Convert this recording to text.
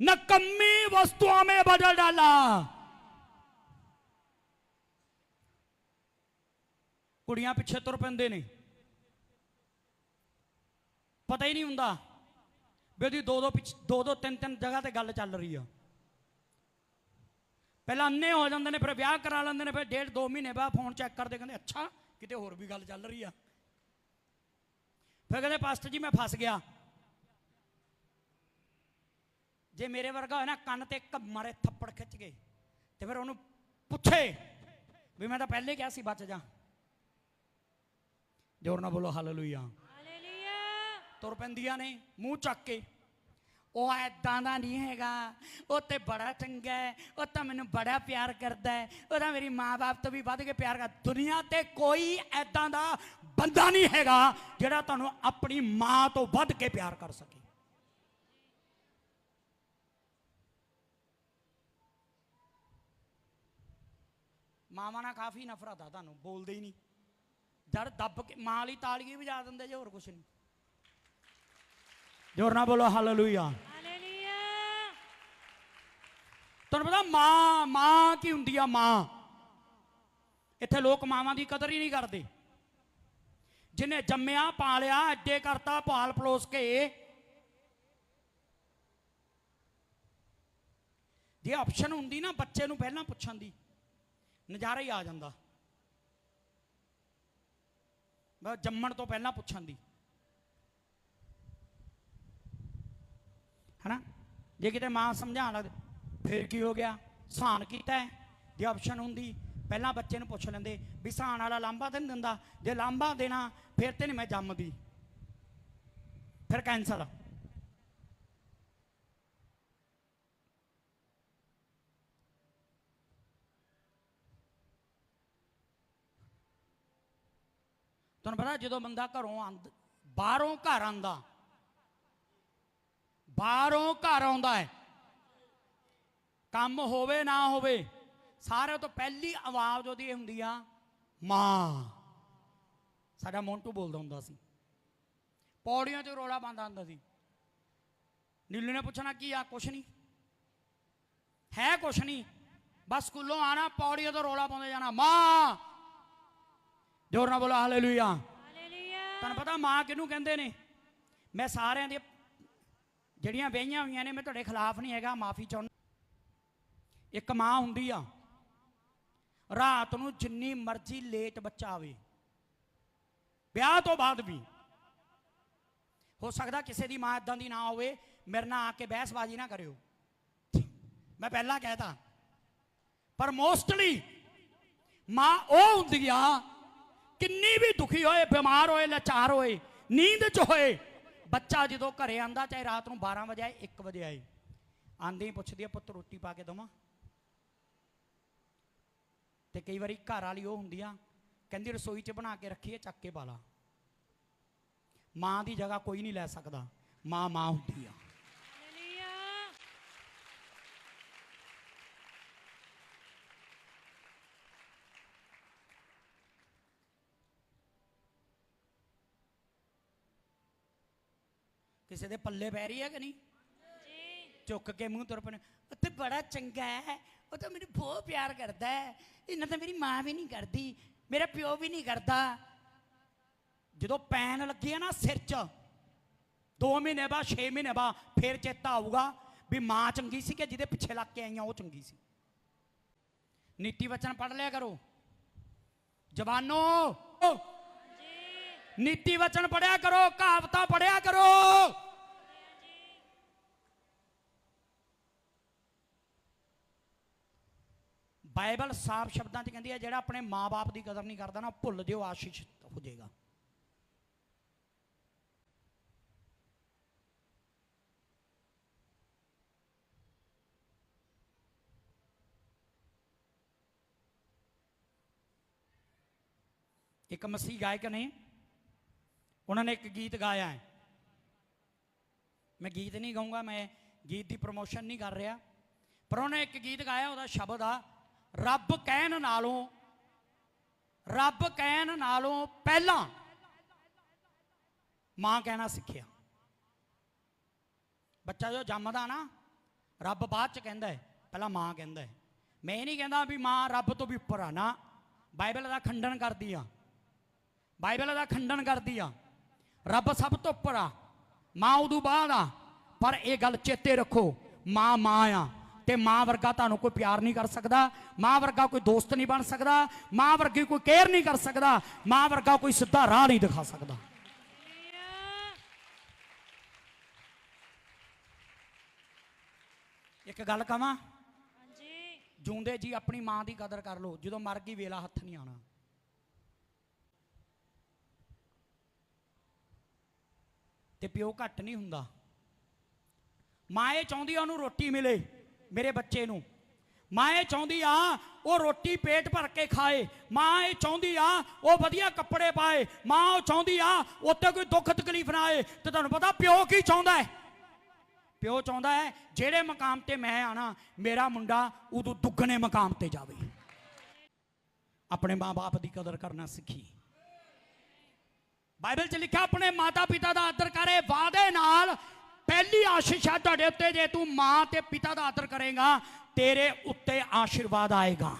नकम्मी वस्तुओं में बदल डाला ਕੁੜੀਆਂ ਪਿੱਛੇ ਤੁਰ ਪੈਂਦੇ ਨੇ ਪਤਾ ਹੀ ਨਹੀਂ ਹੁੰਦਾ ਵੀ ਉਹਦੀ ਦੋ ਦੋ ਪਿੱਛ ਦੋ ਦੋ ਤਿੰਨ ਤਿੰਨ ਜਗ੍ਹਾ ਤੇ ਗੱਲ ਚੱਲ ਰਹੀ ਆ ਪਹਿਲਾਂ ਅੰਨੇ ਹੋ ਜਾਂਦੇ ਨੇ ਫਿਰ ਵਿਆਹ ਕਰਾ ਲੈਂਦੇ ਨੇ ਫਿਰ ਡੇਢ ਦੋ ਮਹੀਨੇ ਬਾਅਦ ਫੋਨ ਚੈੱਕ ਕਰਦੇ ਕਹਿੰਦੇ ਅੱਛਾ ਕਿਤੇ ਹੋਰ ਵੀ ਗੱਲ ਚੱਲ ਰਹੀ ਆ ਫਿਰ ਕਹਿੰਦੇ ਪਾਸਟਰ ਜੀ ਮੈਂ ਫਸ ਗਿਆ ਜੇ ਮੇਰੇ ਵਰਗਾ ਹੋਇਆ ਨਾ ਕੰਨ ਤੇ ਇੱਕ ਮਾਰੇ ਥੱਪੜ ਖਿੱਚ ਗਏ ਤੇ ਫਿਰ ਉਹਨੂੰ ਪੁੱਛੇ ਵੀ ਮੈਂ ਤਾਂ ਪਹਿਲੇ ਕਿਹਾ ਸੀ ਬਚ ਜਾ। ਜੋਰ ਨਾਲ ਬੋਲੋ ਹਾਲੇਲੂਇਆ। ਹਾਲੇਲੂਇਆ। ਤੁਰ ਪੈਂਦੀਆਂ ਨੇ ਮੂੰਹ ਚੱਕ ਕੇ। ਉਹ ਐਦਾਂ ਦਾ ਨਹੀਂ ਹੈਗਾ। ਉਹ ਤੇ ਬੜਾ ਚੰਗਾ ਹੈ। ਉਹ ਤਾਂ ਮੈਨੂੰ ਬੜਾ ਪਿਆਰ ਕਰਦਾ ਹੈ। ਉਹ ਤਾਂ ਮੇਰੀ ਮਾਂ-ਬਾਪ ਤੋਂ ਵੀ ਵੱਧ ਕੇ ਪਿਆਰ ਕਰਦਾ। ਦੁਨੀਆ ਤੇ ਕੋਈ ਐਦਾਂ ਦਾ ਬੰਦਾ ਨਹੀਂ ਹੈਗਾ ਜਿਹੜਾ ਤੁਹਾਨੂੰ ਆਪਣੀ ਮਾਂ ਤੋਂ ਵੱਧ ਕੇ ਪਿਆਰ ਕਰ ਸਕੇ। ਮਾਵਾਂ ਨਾਲ ਕਾਫੀ ਨਫ਼ਰਤ ਆ ਤੁਹਾਨੂੰ ਬੋਲਦੇ ਹੀ ਨਹੀਂ। ਜਦ ਦੱਬ ਕੇ ਮਾਂ ਲਈ ਤਾਲੀਆਂ ਵਜਾ ਦਿੰਦੇ ਜੇ ਹੋਰ ਕੁਛ ਨਹੀਂ। ਜੋਰ ਨਾਲ ਬੋਲੋ ਹਾਲੇਲੂਇਆ। ਹਾਲੇਲੂਇਆ। ਤੁਹਾਨੂੰ ਪਤਾ ਮਾਂ ਮਾਂ ਕੀ ਹੁੰਦੀ ਆ ਮਾਂ? ਇੱਥੇ ਲੋਕ ਮਾਵਾਂ ਦੀ ਕਦਰ ਹੀ ਨਹੀਂ ਕਰਦੇ। ਜਿਹਨੇ ਜੰਮਿਆ ਪਾਲਿਆ ਅੱਡੇ ਕਰਤਾ ਪਾਲ ਪਲੋਸ ਕੇ। ਜੇ ਆਪਸ਼ਨ ਹੁੰਦੀ ਨਾ ਬੱਚੇ ਨੂੰ ਪਹਿਲਾਂ ਪੁੱਛਣ ਦੀ। ਨਜ਼ਾਰਾ ਹੀ ਆ ਜਾਂਦਾ। ਬਸ ਜੰਮਣ ਤੋਂ ਪਹਿਲਾਂ ਪੁੱਛਣ ਦੀ। ਹਨਾ? ਜੇ ਕਿਤੇ ਮਾਂ ਸਮਝਾਉਣ ਲੱਗ, ਫਿਰ ਕੀ ਹੋ ਗਿਆ? ਸਹਾਨ ਕੀਤਾ ਹੈ, ਜੇ ਆਪਸ਼ਨ ਹੁੰਦੀ, ਪਹਿਲਾਂ ਬੱਚੇ ਨੂੰ ਪੁੱਛ ਲੈਂਦੇ ਵੀ ਸਹਾਨ ਵਾਲਾ ਲਾਂਬਾ ਤਾਂ ਨਹੀਂ ਦਿੰਦਾ। ਜੇ ਲਾਂਬਾ ਦੇਣਾ, ਫਿਰ ਤੇ ਨਹੀਂ ਮੈਂ ਜੰਮਦੀ। ਫਿਰ ਕੈਂਸਲ ਤੁਹਾਨੂੰ ਪਤਾ ਜਦੋਂ ਬੰਦਾ ਘਰੋਂ ਆਂਦ, ਬਾਹਰੋਂ ਘਰ ਆਂਦਾ, ਬਾਹਰੋਂ ਘਰ ਆਉਂਦਾ ਹੈ, ਕੰਮ ਹੋਵੇ ਨਾ ਹੋਵੇ, ਸਾਰਿਆਂ ਤੋਂ ਪਹਿਲੀ ਆਵਾਜ਼ ਉਹਦੀ ਇਹ ਹੁੰਦੀ ਆ, ਮਾਂ। ਸਾਡਾ ਮੋਂਟੂ ਬੋਲਦਾ ਹੁੰਦਾ ਸੀ। ਪੌੜੀਆਂ 'ਚ ਰੋਲਾ ਪਾਉਂਦਾ ਹੁੰਦਾ ਸੀ। ਨੀਲੂ ਨੇ ਪੁੱਛਣਾ, ਕੀ ਆ, ਕੁਛ ਨਹੀਂ ਹੈ ਕੁਛ ਨਹੀਂ ਬਸ ਸਕੂਲੋਂ ਆਣਾ ਪੌੜੀਆਂ ਤੋਂ ਰੋਲਾ ਪਾਉਂਦੇ ਜਾਣਾ। ਮਾਂ ਜੋਰ ਨਾਲ ਬੋਲੋ ਹਾਲੇਲੂਇਆ। ਹਾਲੇਲੂਇਆ। ਤੁਹਾਨੂੰ ਪਤਾ ਮਾਂ ਕਿਹਨੂੰ ਕਹਿੰਦੇ ਨੇ? ਮੈਂ ਸਾਰਿਆਂ ਦੇ ਜਿਹੜੀਆਂ ਵਿਆਹੀਆਂ ਹੋਈਆਂ ਨੇ ਮੈਂ ਤੁਹਾਡੇ ਖਿਲਾਫ ਨਹੀਂ ਹੈਗਾ ਮਾਫੀ ਚਾਹੁੰਦਾ। ਇੱਕ ਮਾਂ ਹੁੰਦੀ ਆ ਰਾਤ ਨੂੰ ਜਿੰਨੀ ਮਰਜ਼ੀ ਲੇਟ ਬੱਚਾ ਆਵੇ ਵਿਆਹ ਤੋਂ ਬਾਅਦ ਵੀ। ਹੋ ਸਕਦਾ ਕਿਸੇ ਦੀ ਮਾਂ ਇਦਾਂ ਦੀ ਨਾ ਹੋਵੇ ਮੇਰੇ ਨਾਲ ਆ ਕੇ ਬਹਿਸਬਾਜ਼ੀ ਨਾ ਕਰਿਓ। ਮੈਂ ਪਹਿਲਾਂ ਕਹਿਤਾ ਪਰ ਮੋਸਟਲੀ ਮਾਂ ਉਹ ਹੁੰਦੀ ਆ ਕਿੰਨੀ ਵੀ ਦੁਖੀ ਹੋਏ, ਬਿਮਾਰ ਹੋਏ, ਲਾਚਾਰ ਹੋਏ, ਨੀਂਦ 'ਚ ਹੋਏ, ਬੱਚਾ ਜਦੋਂ ਘਰੇ ਆਂਦਾ, ਚਾਹੇ ਰਾਤ ਨੂੰ 12 ਵਜੇ ਆਏ 1 ਵਜੇ ਆਏ, ਆਂਦੇ ਹੀ ਪੁੱਛਦੀ ਆ, ਪੁੱਤ, ਰੋਟੀ ਪਾ ਕੇ ਦਵਾਂ? ਤੇ ਕਈ ਵਾਰੀ ਘਰ ਵਾਲੀ ਉਹ ਹੁੰਦੀ ਆ, ਕਹਿੰਦੀ, ਰਸੋਈ 'ਚ ਬਣਾ ਕੇ ਰੱਖੀਏ ਚੱਕ ਕੇ ਪਾ ਲਾ। ਮਾਂ ਦੀ ਜਗ੍ਹਾ ਕੋਈ ਨਹੀਂ ਲੈ ਸਕਦਾ, ਮਾਂ ਮਾਂ ਹੁੰਦੀ ਆ। ਕਿਸੇ ਦੇ ਪੱਲੇ ਪੈ ਰਹੀ ਹੈ ਕਿ ਨਹੀਂ? ਜੀ। ਚੁੱਕ ਕੇ ਮੂੰਹ ਤੁਰ ਪੈਣੇ। ਤੇ ਬੜਾ ਚੰਗਾ ਹੈ। ਉਹ ਤਾਂ ਮੈਨੂੰ ਬਹੁਤ ਪਿਆਰ ਕਰਦਾ ਹੈ। ਇਹਨਾਂ ਤਾਂ ਮੇਰੀ ਮਾਂ ਵੀ ਨਹੀਂ ਕਰਦੀ। ਮੇਰਾ ਪਿਓ ਵੀ ਨਹੀਂ ਕਰਦਾ। ਜਦੋਂ ਪੈਨ ਲੱਗੀ ਆ ਨਾ ਸਿਰ 'ਚ 2 ਮਹੀਨੇ ਬਾਅਦ 6 ਮਹੀਨੇ ਬਾਅਦ ਫੇਰ ਚੇਤਾ ਆਊਗਾ ਵੀ ਮਾਂ ਚੰਗੀ ਸੀ ਕਿ ਜਿਹਦੇ ਪਿੱਛੇ ਲੱਗ ਕੇ ਆਈਆਂ ਉਹ ਚੰਗੀ ਸੀ। ਨੀਤੀ ਵਚਨ ਪੜ੍ਹ ਲਿਆ ਕਰੋ। ਜਵਾਨੋ ਜੀ। ਨੀਤੀ ਵਚਨ ਪੜਿਆ ਕਰੋ। ਕਹਾਵਤਾਂ ਪੜਿਆ ਕਰੋ ਬਾਈਬਲ ਸਾਫ਼ ਸ਼ਬਦਾਂ 'ਚ ਕਹਿੰਦੀ ਹੈ, ਜਿਹੜਾ ਆਪਣੇ ਮਾਪੇ ਦੀ ਕਦਰ ਨਹੀਂ ਕਰਦਾ ਨਾ, ਭੁੱਲ ਦਿਓ, ਆਸ਼ੀਸ਼ ਹੋ ਜਾਏਗਾ। ਇੱਕ ਮਸੀਹ ਗਾਇਕ ਨੇ, ਉਹਨਾਂ ਨੇ ਇੱਕ ਗੀਤ ਗਾਇਆ ਹੈ। ਮੈਂ ਗੀਤ ਨਹੀਂ ਗਾਉਂਗਾ, ਮੈਂ ਗੀਤ ਦੀ ਪ੍ਰਮੋਸ਼ਨ ਨਹੀਂ ਕਰ ਰਿਹਾ, ਪਰ ਉਹਨੇ ਇੱਕ ਗੀਤ ਗਾਇਆ, ਉਹਦਾ ਸ਼ਬਦ ਆ ਰੱਬ ਕਹਿਣ ਨਾਲੋਂ, ਰੱਬ ਕਹਿਣ ਨਾਲੋਂ ਪਹਿਲਾਂ ਮਾਂ ਕਹਿਣਾ ਸਿੱਖਿਆ। ਬੱਚਾ ਜੋ ਜੰਮਦਾ ਨਾ, ਰੱਬ ਬਾਅਦ ਚ ਕਹਿੰਦਾ ਹੈ, ਪਹਿਲਾਂ ਮਾਂ ਕਹਿੰਦਾ ਹੈ। ਮੈਂ ਇਹ ਨਹੀਂ ਕਹਿੰਦਾ ਵੀ ਮਾਂ ਰੱਬ ਤੋਂ ਵੀ ਉੱਪਰ ਆ, ਨਾ। ਬਾਈਬਲ ਦਾ ਖੰਡਨ ਕਰਦੀ ਆ। ਬਾਈਬਲ ਦਾ ਖੰਡਨ ਕਰਦੀ ਆ। ਰੱਬ ਸਭ ਤੋਂ ਉੱਪਰ ਆ, ਮਾਂ ਉਦੋਂ ਬਾਅਦ ਆ, ਪਰ ਇਹ ਗੱਲ ਚੇਤੇ ਰੱਖੋ, ਮਾਂ ਮਾਂ ਆ। ਤੇ ਮਾਂ ਵਰਗਾ ਤੁਹਾਨੂੰ ਕੋਈ ਪਿਆਰ ਨਹੀਂ ਕਰ ਸਕਦਾ ਮਾਂ ਵਰਗਾ ਕੋਈ ਦੋਸਤ ਨਹੀਂ ਬਣ ਸਕਦਾ ਮਾਂ ਵਰਗੀ ਕੋਈ ਕੇਅਰ ਨਹੀਂ ਕਰ ਸਕਦਾ ਮਾਂ ਵਰਗਾ ਕੋਈ ਸਿੱਧਾ ਰਾਹ ਨਹੀਂ ਦਿਖਾ ਸਕਦਾ। ਇੱਕ ਗੱਲ ਕਵਾਂ? ਹਾਂਜੀ। ਜਿਉਂਦੇ ਜੀ ਆਪਣੀ ਮਾਂ ਦੀ ਕਦਰ ਕਰ ਲਓ ਜਦੋਂ ਮਰ ਗਈ ਵੇਲਾ ਹੱਥ ਨਹੀਂ ਆਣਾ ਤੇ ਪਿਓ ਘੱਟ ਨਹੀਂ ਹੁੰਦਾ। ਮਾਂ ਇਹ ਚਾਹੁੰਦੀ ਆ ਉਹਨੂੰ ਰੋਟੀ ਮਿਲੇ। ਮੇਰੇ ਬੱਚੇ ਨੂੰ। ਮਾਂ ਇਹ ਚਾਹੁੰਦੀ ਆ, ਉਹ ਰੋਟੀ ਪੇਟ ਭਰ ਕੇ ਖਾਏ। ਮਾਂ ਇਹ ਚਾਹੁੰਦੀ ਆ, ਉਹ ਵਧੀਆ ਕੱਪੜੇ ਪਾਏ। ਮਾਂ ਉਹ ਚਾਹੁੰਦੀ ਆ ਉੱਤੇ ਕੋਈ ਦੁੱਖ ਤਕਲੀਫ ਨਾ ਆਏ। ਤੇ ਤੁਹਾਨੂੰ ਪਤਾ ਪਿਓ ਕੀ ਚਾਹੁੰਦਾ ਹੈ? ਪਿਓ ਚਾਹੁੰਦਾ ਹੈ, ਜਿਹੜੇ ਮਕਾਮ ਤੇ ਮੈਂ ਆਣਾ, ਮੇਰਾ ਮੁੰਡਾ ਉਦੋਂ ਦੁੱਗਣੇ ਮਕਾਮ ਤੇ ਜਾਵੇ। ਆਪਣੇ ਮਾਪੇ ਦੀ ਕਦਰ ਕਰਨਾ ਸਿੱਖੀ। ਬਾਈਬਲ 'ਚ ਲਿਖਿਆ, ਆਪਣੇ ਮਾਤਾ ਪਿਤਾ ਦਾ ਆਦਰ ਕਰੇ, ਵਾਅਦੇ ਪਹਿਲੀ ਆਸ਼ੀਸ਼ ਹੈ ਤੁਹਾਡੇ ਉੱਤੇ, ਜੇ ਤੂੰ ਮਾਂ ਤੇ ਪਿਤਾ ਦਾ ਆਦਰ ਕਰੇਗਾ, ਤੇਰੇ ਉੱਤੇ ਆਸ਼ੀਰਵਾਦ ਆਏਗਾ।